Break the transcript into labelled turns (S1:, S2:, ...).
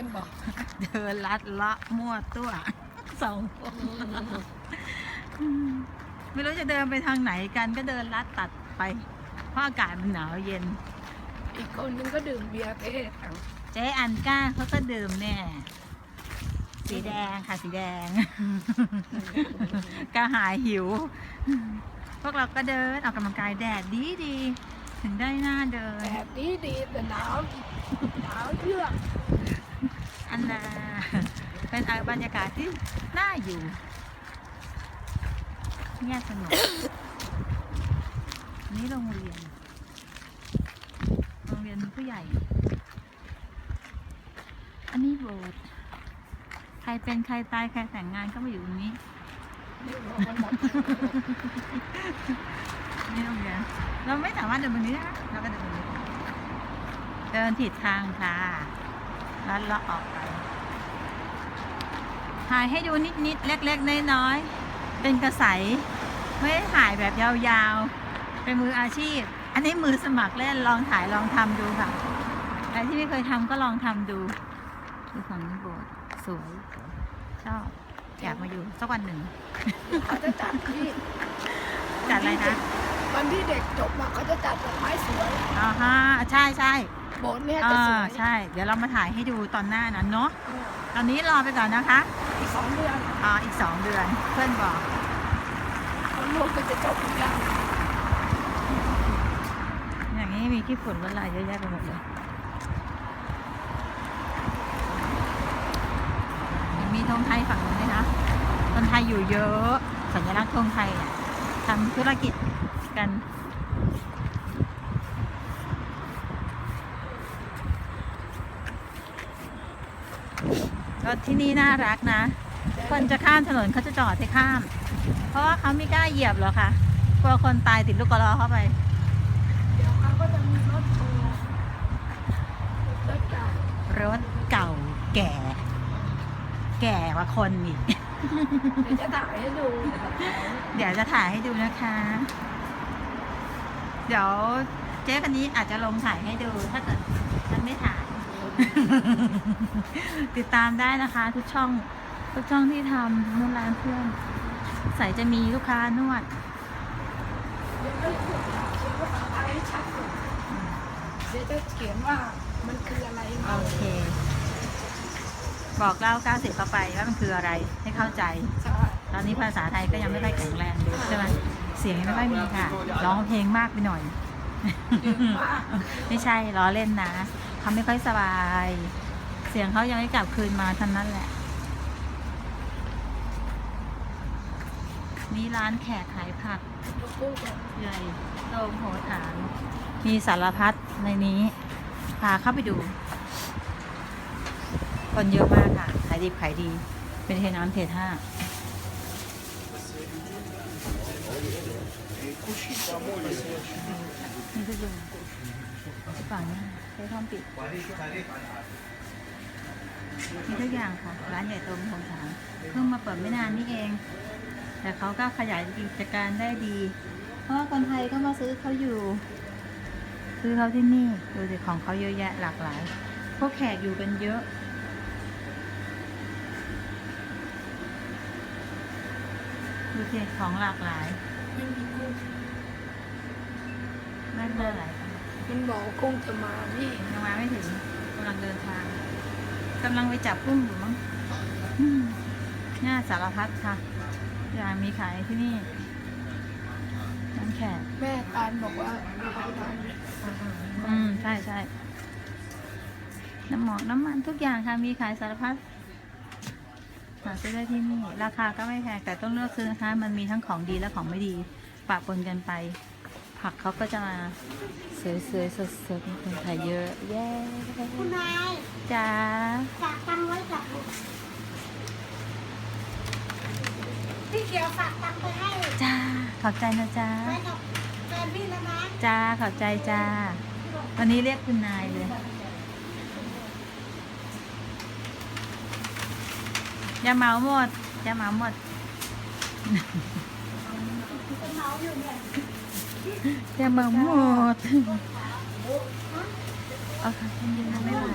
S1: ยนบอก
S2: เดินลัดเลาะมั่วตัวสองคนไม่รู้จะเดินไปทางไหนกันก็เดินลัดตัดไป เพราะอากาศมันหนาวเย็น
S1: อีกคนนึงก็ดื่มเบียร์เทศเอา
S2: เจ๊อันก้าเขาก็ดื่มเนี่ยสีแดงค่ะสีแดงก็หายหิว พวกเราก็เดินออกกำลังกายแดดดีดีๆถึงได้หน้าเดิน
S1: แบบนี้ดีแต่หนาวหนาวเยือก
S2: อันนาเป็นบรรยากาศที่น่าอยู่เงียบสงบนนี้โรงเรียน โรงเรียนผู้ใหญ่ อันนี้โบสถ์ใครเป็นใครตายใครแต่งงานก็มาอยู่ตรงนี้
S1: นี่บอกมันหมด
S2: นี่โรงเรียนเราไม่สามารถเดินบนนี้นะเราก็เดินบนนี้เดินผิดทางค่ะ ล้วเราออกไปถ่ายให้ดูนิดๆเล็กๆน้อยๆเป็นกระใสไม่ได้ถ่ายแบบยาวๆ เป็นมืออาชีพ อันนี้มือสมัครเล่นลองถ่ายลองทำดูค่ะใครที่ไม่เคยทำก็ลองทำดูดูฝั่งนี้โบสถ์สวยชอบอยากมาอยู่สักวันหนึ่ง
S1: เขาจะจัดที่
S2: จัดอะไรนะ
S1: วันที่เด็กจบมาเขาจะจัดดอกไม้สวย
S2: อ่าฮะใช่ใช่
S1: โบสถ์เนี่ยจะสว
S2: ยใช่ เดี๋ยวเรามาถ่ายให้ดูตอนหน้านั้นเนาะ ตอนนี้รอไปก่อนนะคะ
S1: อีกสองเดือน
S2: อ่าอีกสองเดือน เพื่อนบอก
S1: คนลูกก็จะจบอีกแล้ว
S2: อย่างนี้มีขี้ฝุ่นละลายเยอะแยะไปหมดเลยมีธงไทยฝั่งนู้นด้วยนะคนไทยอยู่เยอะ สัญลักษณ์ธงไทยทำธุรกิจกัน รถที่นี่น่ารักนะ คนจะข้ามถนนเขาจะจอดให้ข้าม เพราะว่าเขาไม่กล้าเหยียบหรอกค่ะกลัวคนตายติดลูกกระรอเข้าไป
S1: เดี๋ยวเขาก็จะมีรถโชว์รถเก่าร
S2: ถเก่าแก่ แก่กว่าคนอีก
S1: เดี๋ยวจะถ่ายให้ดู
S2: เดี๋ยวจะถ่ายให้ดูนะคะ เดี๋ยวเจ๊คนนี้อาจจะลงถ่ายให้ดูถ้าเกิดฉันไม่ถ่าย ติดตามได้นะคะ ทุกช่องทุกช่องที่ทำนู่นร้านเพื่อนใส่จะมีลูกค้านวด
S1: เดี๋ยวจะเขียนภาษาไทยให้ชัดก่อนเดี๋ยวจะเขียนว่ามันคืออะไร
S2: โอเค บอกเล่า90เข้าไปว่ามันคืออะไรให้เข้าใจ
S1: ใช่
S2: ตอนนี้ภาษาไทยก็ยังไม่ค่อยแข็งแรงดูใช่ไหมเสียงยังไม่ค่อยมีค่ะ ร้องเพลงมากไปหน่อย ไม่ใช่ล้อเล่นนะเขาไม่ค่อยสบาย เสียงเขายังไม่กลับคืนมาเท่านั้นแหละ นี่ร้านแขกขายผัก
S1: ตุ้งก่อ
S2: ใหญ่โรงโหฐาน มีสารพัดในนี้ พาเข้าไปดู คนเยอะมากค่ะ ขายดีขายดี เป็นเทน้ำเทท่านี่ก็ดูฝั่งหน้ใช้ห้องปิด มีทุกอย่างค่ะ ร้านใหญ่โตมโหฬารเพิ่งมาเปิดไม่นานนี่เอง แต่เขาก็ขยายกิจการได้ดี เพราะว่าคนไทยก็มาซื้อเขาอยู่ ซื้อเขาที่นี่ดูสิของเขาเยอะแยะหลากหลาย พวกแขกอยู่กันเยอะดูสิของหลากหลาย
S1: ไม่มีกุ้ง
S2: น่าเบื่อหลาย
S1: มันบอกว่ากุ้งจะมานี่
S2: ยังมาไม่ถึงกำลังเดินทาง กำลังไปจับกุ้งอยู่มั้งอืมน่าสารพัดค่ะอย่างมีขายที่นี่น้ำแขก
S1: แม่ตาลบอกว่ามีใครท
S2: อืมใช่ใช่น้ำหมอกน้ำมันทุกอย่างค่ะมีขายสารพัดหาซื้อได้ที่นี่ ราคาก็ไม่แพงแต่ต้องเลือกซื้อนะคะ มันมีทั้งของดีและของไม่ดีปะปนกันไป ผักเขาก็จะมาสวยๆสดๆมีคนขายเยอะแย่
S3: คุณนาย
S2: จ้า
S3: ฝากตังค์ไว้กับพี่เกียวฝากตังค์ไปให้
S2: จ้าขอบใจนะจ้า
S3: ไว้กับแฟนพี่แล้วนะ
S2: จ้าขอบใจจ้าวันนี้เรียกคุณนายเลยอย่าเหมาหมดอย่าเหมาหมด
S3: จะเมาอยู่เนี่ย
S2: อย่าเหมาหมดเอาค่ะคุณยืนไม่ไหว